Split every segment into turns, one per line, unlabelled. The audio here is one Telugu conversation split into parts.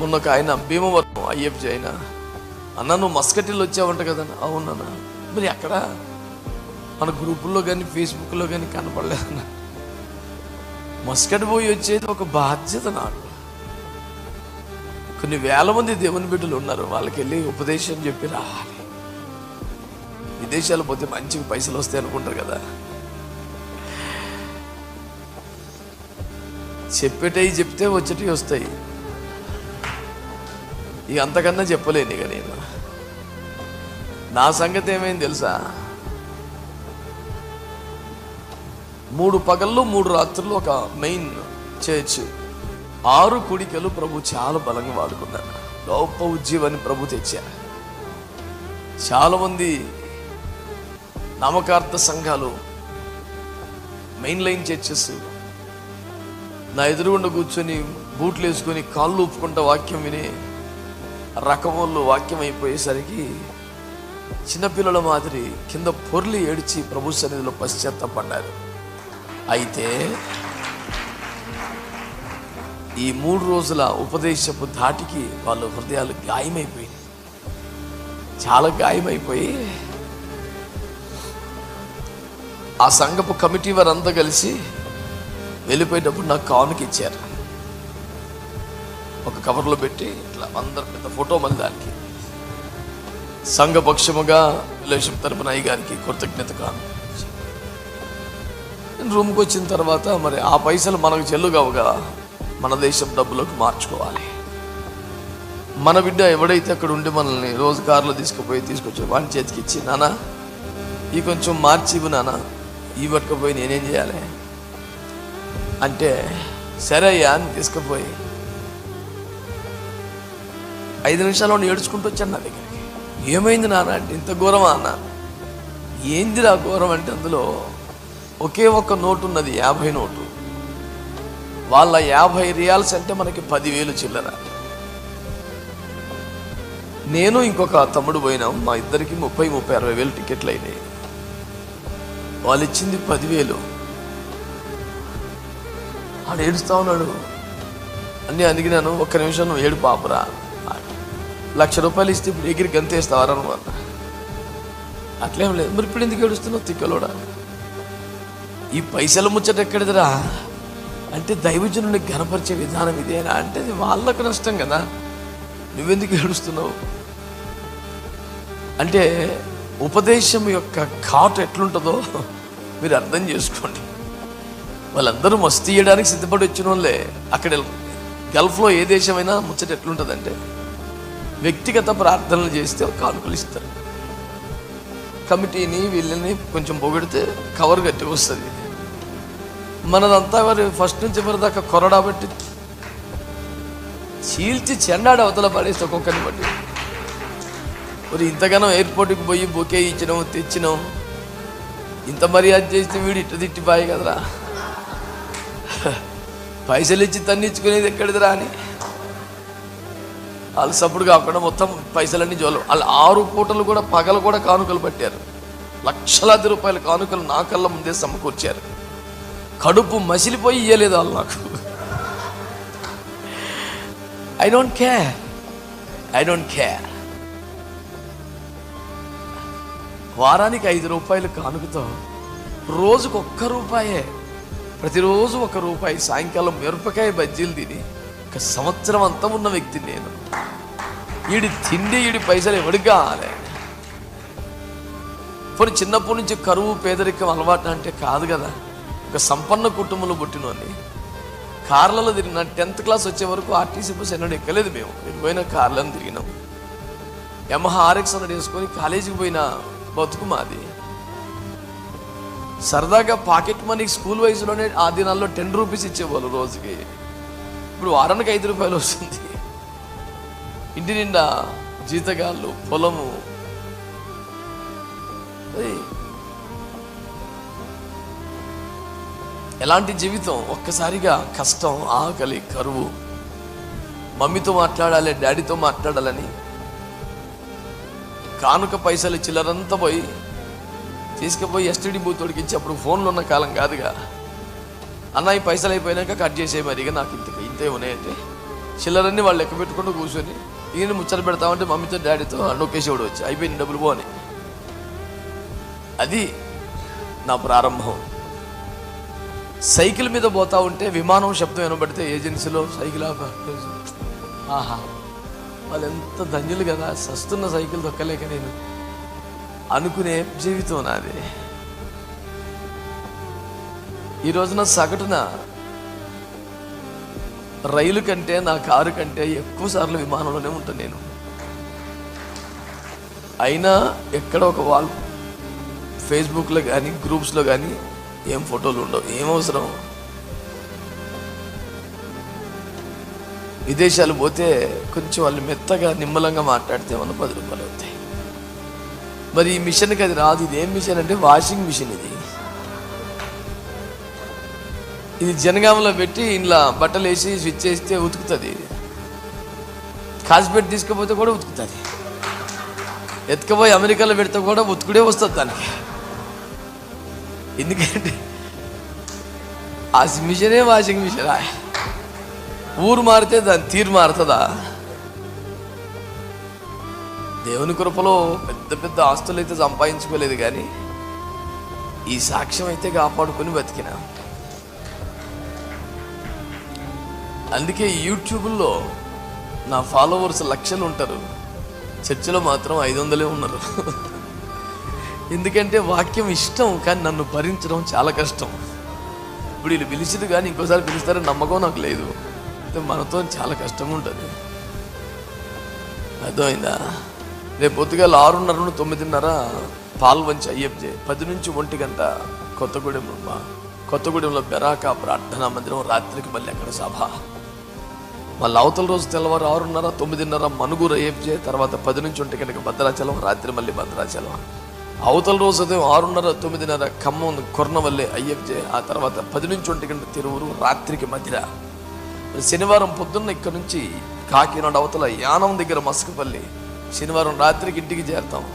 మొన్న ఒక ఆయన భీమవరం ఐఎఫ్జి ఆయన అన్న నువ్వు మస్కటిల్ వచ్చావంట కదా అవునన్నా మరి అక్కడ మన గ్రూపుల్లో కానీ ఫేస్బుక్లో కానీ కనపడలేదన్న. మస్కట్ పోయి వచ్చేది ఒక బాధ్యత నాకు. కొన్ని వేల మంది దేవుని బిడ్డలు ఉన్నారు. వాళ్ళకి వెళ్ళి ఉపదేశం చెప్పి రావాలి. విదేశాలు పోతే మంచిగా పైసలు వస్తాయి అనుకుంటారు కదా. చెప్పేటవి చెప్తే వచ్చేటివి వస్తాయి. ఇక అంతకన్నా చెప్పలేను ఇక నేను. నా సంగతి ఏమైంది తెలుసా? మూడు పగళ్ళు మూడు రాత్రులు ఒక మెయిన్ చర్చ్. ఆరు కుడికలు ప్రభు చాలా బలంగా వాడుకున్నాడు. గొప్ప ఉజ్జీవాన్ని ప్రభు తెచ్చారు చాలామంది నామకార్థ సంఘాలు మెయిన్ లైన్ చర్చెస్ నా ఎదురుగుండా కూర్చొని బూట్లు వేసుకొని కాళ్ళు ఊపుకుంటా వాక్యం విని రకములు వాక్యం అయిపోయేసరికి చిన్నపిల్లల మాదిరి కింద పొర్లి ఏడ్చి ప్రభు సన్నిధిలో పశ్చాత్తపడ్డారు. అయితే ఈ మూడు రోజుల ఉపదేశపు ధాటికి వాళ్ళ హృదయాలు గాయమైపోయింది చాలా గాయమైపోయి ఆ సంఘపు కమిటీ వారంతా కలిసి వెళ్ళిపోయేటప్పుడు నాకు కానుక ఇచ్చారు. ఒక కవర్లో పెట్టి ఇట్లా అందరి పెద్ద ఫోటో మళ్ళీ దానికి. సంఘపక్షముగా లేషం తరపున అయ్యగారికి కృతజ్ఞత కాను నేను రూమ్కి వచ్చిన తర్వాత మరి ఆ పైసలు మనకు చెల్లుగావుగా మన దేశం డబ్బులకు మార్చుకోవాలి. మన బిడ్డ ఎవడైతే అక్కడ ఉండి మనల్ని రోజు కారులో తీసుకుపోయి తీసుకొచ్చి వాడి చేతికి ఇచ్చి నానా ఈ కొంచెం మార్చి ఇవ్వు నానా ఈ పట్టుకుపోయి నేనేం చేయాలి? అంటే సరే అయ్యా అని తీసుకుపోయి ఐదు నిమిషాలు ఏడ్చుకుంటూ వచ్చాను నా దగ్గరికి. ఏమైంది నాన్న అంటే ఇంత ఘోరమా అన్న? ఏందిరా ఘోరం అంటే అందులో ఒకే ఒక్క నోటు ఉన్నది యాభై నోటు. వాళ్ళ యాభై రియాల్స్ అంటే మనకి పదివేలు చిల్లర. నేను ఇంకొక తమ్ముడు పోయినాం మా ఇద్దరికి ముప్పై ముప్పై అరవై వేలు టికెట్లు అయినాయి. వాళ్ళు ఇచ్చింది పదివేలు. ఆడు ఏడుస్తా ఉన్నాడు. అన్నీ అడిగినాను ఒక్క నిమిషం నువ్వు ఏడు పాపరా లక్ష రూపాయలు ఇస్తే ఇప్పుడు ఎగిరి గంతేస్తావారా నువ్వు అట్లేం లేదు. మరి ఇప్పుడు ఎందుకు ఏడుస్తున్నావు? తిక్కలోడా? ఈ పైసల ముచ్చట ఎక్కడిదిరా? అంటే దైవజనుని గనపరిచే విధానం ఇదేనా? అంటే అది వాళ్ళకు నష్టం కదా. నువ్వెందుకు ఏడుస్తున్నావు? అంటే ఉపదేశం యొక్క ఘాటు ఎట్లుంటుందో మీరు అర్థం చేసుకోండి. వాళ్ళందరూ మస్తీ ఇయ్యడానికి సిద్ధపడి వచ్చిన వాళ్ళే అక్కడ గల్ఫ్లో ఏ దేశమైనా ముచ్చట ఎట్లుంటుందంటే వ్యక్తిగత ప్రార్థనలు చేస్తే కానుకలు ఇస్తారు. కమిటీని వీళ్ళని కొంచెం పొగిడితే కవర్ గట్టి వస్తుంది. మనదంతా మరి ఫస్ట్ నుంచి మరి దాకా కొరడా బట్టి చీల్చి చెండాడు అవతల పడేస్తే ఒక్కొక్కరిని బట్టి. మరి ఇంతగానో ఎయిర్పోర్ట్కి పోయి బొకే ఇచ్చినాం తెచ్చినాం. ఇంత మర్యాద చేస్తే వీడు ఇట్ట తిట్టిపోయి కదరా? పైసలు ఇచ్చి తన్నిచ్చుకునేది ఎక్కడిదిరా అని? వాళ్ళు సప్పుడు కాకుండా మొత్తం పైసలన్నీ జోలు. వాళ్ళు ఆరు పూటలు కూడా పగలు కూడా కానుకలు పట్టారు. లక్షలాది రూపాయల కానుకలు నా కళ్ళ ముందే సమకూర్చారు. కడుపు మసిలిపోయి ఇయ్యలేదు వాళ్ళు నాకు. I don't care I don't care వారానికి ఐదు రూపాయలు కానుకతో రోజుకు ఒక్క రూపాయే ప్రతిరోజు ఒక రూపాయి సాయంకాలం మిరపకాయ బజ్జీలు తిని ఒక సంవత్సరం అంతా ఉన్న వ్యక్తిని నేను. ఈడి తిండి ఈడి పైసలు ఎవడికి కావాలి? పోనీ చిన్నప్పటి నుంచి కరువు పేదరికం అలవాటు అంటే కాదు కదా. ఒక సంపన్న కుటుంబంలో పుట్టినోని కార్లలో తిరిగిన టెన్త్ క్లాస్ వచ్చే వరకు ఆర్టీసీ బస్ ఎన్నడూ ఎక్కలేదు మేము. పోయిన కార్లను తిరిగినాం. ఎంహ ఆర్ఎక్స్ అన్నది వేసుకొని కాలేజీకి పోయిన బతుకు మాది. సరదాగా పాకెట్ మనీ స్కూల్ వయసులోనే ఆ దినాల్లో టెన్ రూపీస్ ఇచ్చేవాళ్ళు రోజుకి. ఇప్పుడు వారానికి ఐదు రూపాయలు వస్తుంది. ఇంటి నిండా జీతగాళ్ళు పొలము. ఎలాంటి జీవితం? ఒక్కసారిగా కష్టం ఆకలి కరువు. మమ్మీతో మాట్లాడాలి డాడీతో మాట్లాడాలని. కానుక పైసలు చిల్లరంతా పోయి తీసుకుపోయి ఎస్టీడీ బూత్ తొడిగించి అప్పుడు ఫోన్లు ఉన్న కాలం కాదుగా. అన్న ఈ పైసలు అయిపోయినాక కట్ చేసే మరి. ఇక నాకు ఇంత ఇంతే ఉన్నాయంటే. చిల్లరన్నీ వాళ్ళు లెక్క పెట్టుకుంటూ కూర్చొని ఈయన ముచ్చట పెడతామంటే మమ్మీతో డాడీతో నొక్కేసేవాడు వచ్చి అయిపోయింది డబ్బులు పోని అది నా ప్రారంభం. సైకిల్ మీద పోతా ఉంటే విమానం శబ్దం వినబడితే ఏజెన్సీలో సైకిల్ ఆహా వాళ్ళు ఎంత ధన్యులు కదా. సస్తున్న సైకిల్ దొక్కలేక నేను అనుకునే జీవితం నాది. ఈ రోజున సగటున రైలు కంటే నా కారు కంటే ఎక్కువ సార్లు విమానంలోనే ఉంటాను నేను. అయినా ఎక్కడ ఒక వాల్ ఫేస్బుక్లో కానీ గ్రూప్స్లో కానీ ఏం ఫోటోలు ఉండవు. ఏం అవసరం? విదేశాలు పోతే కొంచెం వాళ్ళు మెత్తగా నిమ్మలంగా మాట్లాడితే ఏమన్నా పది రూపాయలు అవుతాయి. మరి ఈ మిషన్కి అది రాదు. ఇది ఏం మిషన్ అంటే వాషింగ్ మిషన్ ఇది. ఇది జనగామలో పెట్టి ఇంట్లో బట్టలు వేసి స్విచ్ చేస్తే ఉతుకుతుంది కాసిపెట్టి తీసుకుపోతే కూడా ఉతుకుతుంది. ఎత్తుకుపోయి అమెరికాలో పెడితే కూడా ఉతుకుడే వస్తుంది దానికి. ఎందుకంటే ఆ మిషనే వాషింగ్ మిషన్. ఊరు మారితే దాని తీరు మారుతుందా? దేవుని కృపలో పెద్ద పెద్ద ఆస్తులు అయితే సంపాదించుకోలేదు కానీ ఈ సాక్ష్యం అయితే కాపాడుకొని బతికినా. అందుకే యూట్యూబ్లో నా ఫాలోవర్స్ లక్షలు ఉంటారు. చర్చిలో మాత్రం ఐదు వందలే ఉన్నారు. ఎందుకంటే వాక్యం ఇష్టం కానీ నన్ను భరించడం చాలా కష్టం. ఇప్పుడు వీళ్ళు పిలిచింది కానీ ఇంకోసారి పిలుస్తారని నమ్మకం నాకు లేదు. అయితే మనతో చాలా కష్టంగా ఉంటుంది. అర్థమైందా? రేపు పొద్దుగాల ఆరున్నర నుండి తొమ్మిదిన్నర పాల్వంచి అయ్యప్జే పది నుంచి ఒంటి గంట కొత్తగూడెం కొత్తగూడెంలో బెరాకా ప్రార్థనా మందిరం రాత్రికి మళ్ళీ అక్కడ సభ. మళ్ళీ అవతల రోజు తెల్లవారు ఆరున్నర తొమ్మిదిన్నర మనుగురు అయ్యప్జే తర్వాత పది నుంచి ఒంటి గంటకి భద్రాచలం రాత్రి మళ్ళీ భద్రాచలం. అవతల రోజు ఉదయం ఆరున్నర తొమ్మిదిన్నర ఖమ్మం కొర్నవల్లి అయ్యప్జే ఆ తర్వాత పది నుంచి ఒంటి గంట తిరువురు రాత్రికి మధిర శనివారం పొద్దున్న ఇక్కడ నుంచి కాకినాడ అవతల యానం దగ్గర మస్కపల్లి శనివారం రాత్రికి ఇంటికి చేరుతాం.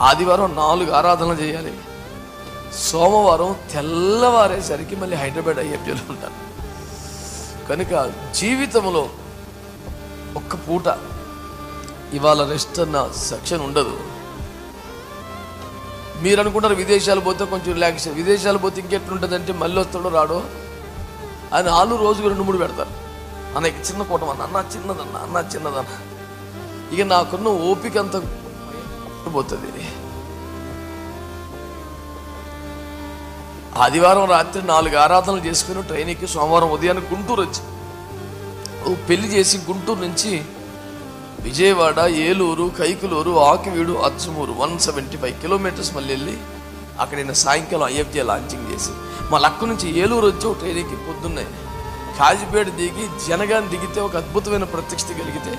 ఆదివారం నాలుగు ఆరాధనలు చేయాలి. సోమవారం తెల్లవారేసరికి మళ్ళీ హైదరాబాద్ అయ్యప్పలో ఉంటారు. కనుక జీవితంలో ఒక్క పూట ఇవాళ రెస్ట్ అన్న సెక్షన్ ఉండదు. మీరు అనుకుంటారు విదేశాలు పోతే కొంచెం రిలాక్స్ విదేశాలు పోతే ఇంకెట్లుంటుందంటే మళ్ళీ వస్తాడో రాడో? అని ఆలు రోజుకు రెండు మూడు పెడతారు. అన్న చిన్న కూటం అన్న అన్న చిన్నదన్న అన్న చిన్నదన్న. ఇక నాకున్న ఓపిక అంత పోతుంది. ఆదివారం రాత్రి నాలుగు ఆరాధనలు చేసుకుని ట్రైన్ ఎక్కి సోమవారం ఉదయాన్నే గుంటూరు వచ్చి పెళ్ళి చేసి గుంటూరు నుంచి Vijayawada Eluru Kaikaluru Akividu అచ్చమూరు one seventy five kilometres మళ్ళీ వెళ్ళి అక్కడ నేను సాయంకాలం ఐఎఫ్జే లాంచింగ్ చేసి మా లక్క నుంచి ఏలూరు వచ్చి ఒక ట్రైన్ ఎక్కి పొద్దున్నే కాజిపేట దిగి జనగాన్ని దిగితే ఒక అద్భుతమైన ప్రత్యక్షత కలిగితే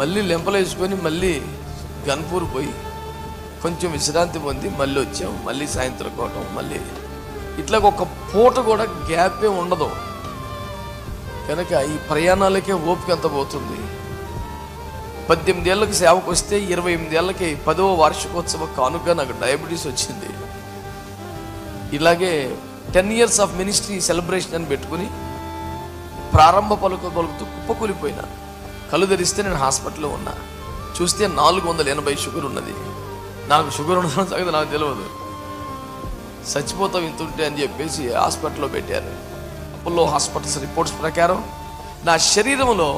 మళ్ళీ లెంపలేసుకొని మళ్ళీ గన్పూర్ పోయి కొంచెం విశ్రాంతి పొంది మళ్ళీ వచ్చాము మళ్ళీ సాయంత్రం కోవటం మళ్ళీ ఇట్లా ఒక పూట కూడా గ్యాపే ఉండదు. కనుక ఈ ప్రయాణాలకే ఓపిక ఎంత పోతుంది? పద్దెనిమిది ఏళ్ళకి సేవకు వస్తే ఇరవై ఎనిమిది ఏళ్ళకి పదవ వార్షికోత్సవ కానుక నాకు డయాబెటీస్ వచ్చింది. ఇలాగే ten years of ministry celebration అని పెట్టుకుని ప్రారంభ పలుకు పలుకుతూ కుప్పకూలిపోయినా. కళ్ళు తెరిస్తే నేను హాస్పిటల్లో ఉన్నా. చూస్తే నాలుగు వందల ఎనభై షుగర్ ఉన్నది. నాకు షుగర్ ఉండడం సంగతి నాకు తెలియదు చచ్చిపోతాం ఇంత ఉంటే అని చెప్పేసి హాస్పిటల్లో పెట్టారు. అపోలో హాస్పిటల్స్ రిపోర్ట్స్ ప్రకారం నా శరీరంలో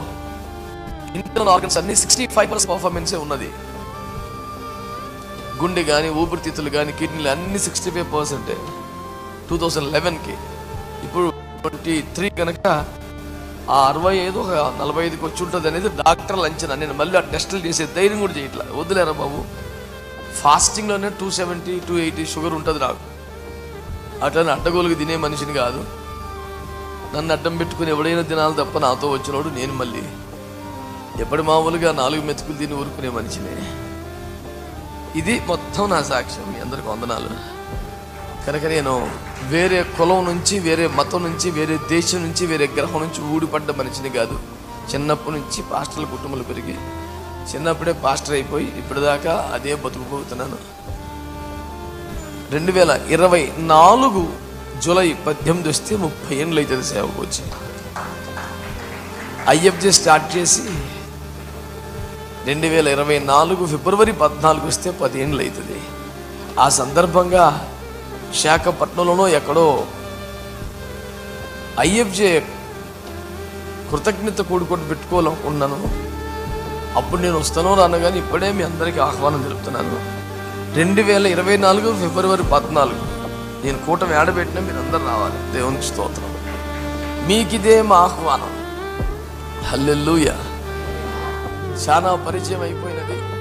ఇంటర్నల్ ఆర్గన్స్ అన్ని సిక్స్టీ ఫైవ్ పర్సెంట్ పర్ఫార్మెన్సే ఉన్నది. గుండె కానీ ఊపిరితిత్తులు కానీ కిడ్నీలు అన్ని సిక్స్టీ ఫైవ్ పర్సెంటే టూ థౌజండ్ లెవెన్కి ఇప్పుడు ట్వంటీ త్రీ కనుక ఆ అరవై ఐదు ఒక నలభై ఐదుకి వచ్చి ఉంటుంది అనేది డాక్టర్లు అంచనా నేను మళ్ళీ ఆ టెస్టులు చేసే ధైర్యం కూడా చేయట్లా. వద్దులేరా బాబు? ఫాస్టింగ్లోనే two seventy two eighty sugar ఉంటుంది నాకు. అట్లనే అడ్డగోలుగా తినే మనిషిని కాదు. నన్ను అడ్డం పెట్టుకుని ఎవడైనా తినాలి తప్ప నాతో వచ్చినోడు నేను మళ్ళీ. ఎప్పటి మామూలుగా నాలుగు మెతుకులు తిని ఊరుకునే మనిషినే. ఇది మొత్తం నా సాక్ష్యం మీ అందరికి వందనాలు. కనుక నేను వేరే కులం నుంచి వేరే మతం నుంచి వేరే దేశం నుంచి వేరే గ్రహం నుంచి ఊడిపడ్డ మనిషిని కాదు. చిన్నప్పటి నుంచి పాస్టర్ల కుటుంబాలు పెరిగి చిన్నప్పుడే పాస్టర్ అయిపోయి ఇప్పటిదాకా అదే బతుకుపోతున్నాను రెండు వేల ఇరవై నాలుగు జూలై పద్దెనిమిది వస్తే ముప్పై ఏళ్ళు అవుతుంది సేవకు వచ్చి. ఐఎఫ్జే స్టార్ట్ చేసి రెండు వేల ఇరవై నాలుగు ఫిబ్రవరి పద్నాలుగు వస్తే పదిహేనులు అవుతుంది. ఆ సందర్భంగా విశాఖపట్నంలోనో ఎక్కడో ఐఎఫ్జే కృతజ్ఞత కూడుకొని పెట్టుకోవాలనుకున్నాను అప్పుడు నేను వస్తానో రాను కానీ ఇప్పుడే మీ అందరికీ ఆహ్వానం తెలుపుతున్నాను. రెండు వేల ఇరవై నాలుగు ఫిబ్రవరి పద్నాలుగు నేను కూటమి ఆడబెట్టిన మీరు అందరు రావాలి. దేవునికి స్తోత్రం. మీకిదే మా ఆహ్వానం. హల్లెల్లుయ చాలా పరిచయం అయిపోయినది.